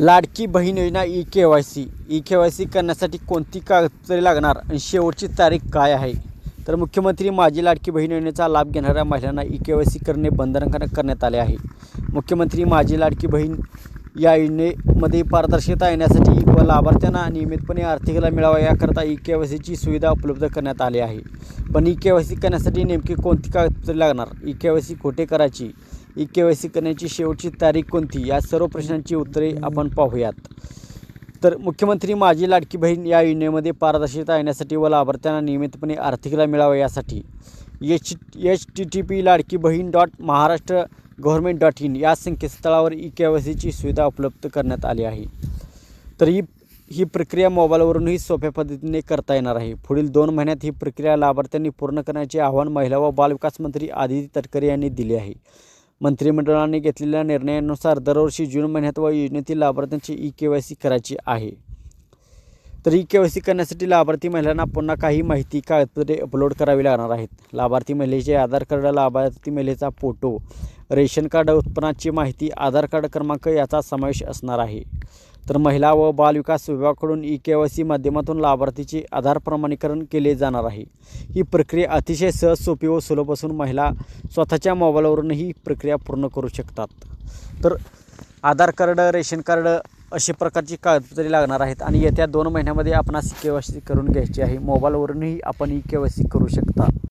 Ladki Bahin Yojana E K Y C. E K Y C करण्यासाठी कोणती कागदपत्रे लागणार आणि शेवटची तारीख काय आहे? तर मुख्यमंत्री माझी लाडकी बहीण योजनेचा लाभ घेणाऱ्या महिलांना ई के वाय सी करणे बंधनकारक करण्यात आले आहे. मुख्यमंत्री माझी लाडकी बहीण या योजनेमध्ये पारदर्शकता येण्यासाठी व लाभार्थ्यांना नियमितपणे आर्थिक लाभ मिळावा याकरता ई के वाय सीची सुविधा उपलब्ध करण्यात आली आहे. पण ई के वाय सी करण्यासाठी नेमकी कोणती कागदपत्रे लागणार? ई के वाय सी कुठे करायची? ई के वाय सी करण्याची शेवटची तारीख कोणती? या सर्व प्रश्नांची उत्तरे आपण पाहूयात. तर मुख्यमंत्री माझी लाडकी बहीण या योजनेमध्ये पारदर्शकता येण्यासाठी व लाभार्थ्यांना नियमितपणे आर्थिक लाभ मिळावा यासाठी H H T T P Ladki Bahin dot Maharashtra government dot in या संकेतस्थळावर ई के वाय सीची सुविधा उपलब्ध करण्यात आली आहे. तर ही ही प्रक्रिया मोबाईलवरूनही सोप्या पद्धतीने करता येणार आहे. पुढील दोन महिन्यात ही प्रक्रिया लाभार्थ्यांनी पूर्ण करण्याचे आवाहन महिला व बालविकास मंत्री आदिती तटकरे यांनी दिले आहे. मंत्रिमंडळाने घेतलेल्या निर्णयानुसार दरवर्षी जून महिन्यात व योजनेतील लाभार्थ्यांची ई के वाय सी करायची आहे. तर ई के वाय सी करण्यासाठी लाभार्थी महिलांना पुन्हा काही माहिती कागदपत्रे अपलोड करावी लागणार आहेत. लाभार्थी महिलेचे आधार कार्ड लाभार्थी महिलेचा फोटो रेशन कार्ड उत्पन्नाची माहिती आधार कार्ड क्रमांक याचा समावेश असणार आहे. तर महिला व बालविकास विभागाकडून ई के वाय सी माध्यमातून लाभार्थीचे आधार प्रमाणीकरण केले जाणार आहे. ही प्रक्रिया अतिशय सहज सोपी व सुलभ असून महिला स्वतःच्या मोबाईलवरूनही ही प्रक्रिया पूर्ण करू शकतात. तर आधार कार्ड रेशन कार्ड अशा प्रकारची कागदपत्रे लागणार आहेत आणि येत्या दोन महिन्यामध्ये आपणास ई के वाय सी करून घ्यायची आहे. मोबाईलवरूनही आपण ई के वाय सी करू शकता.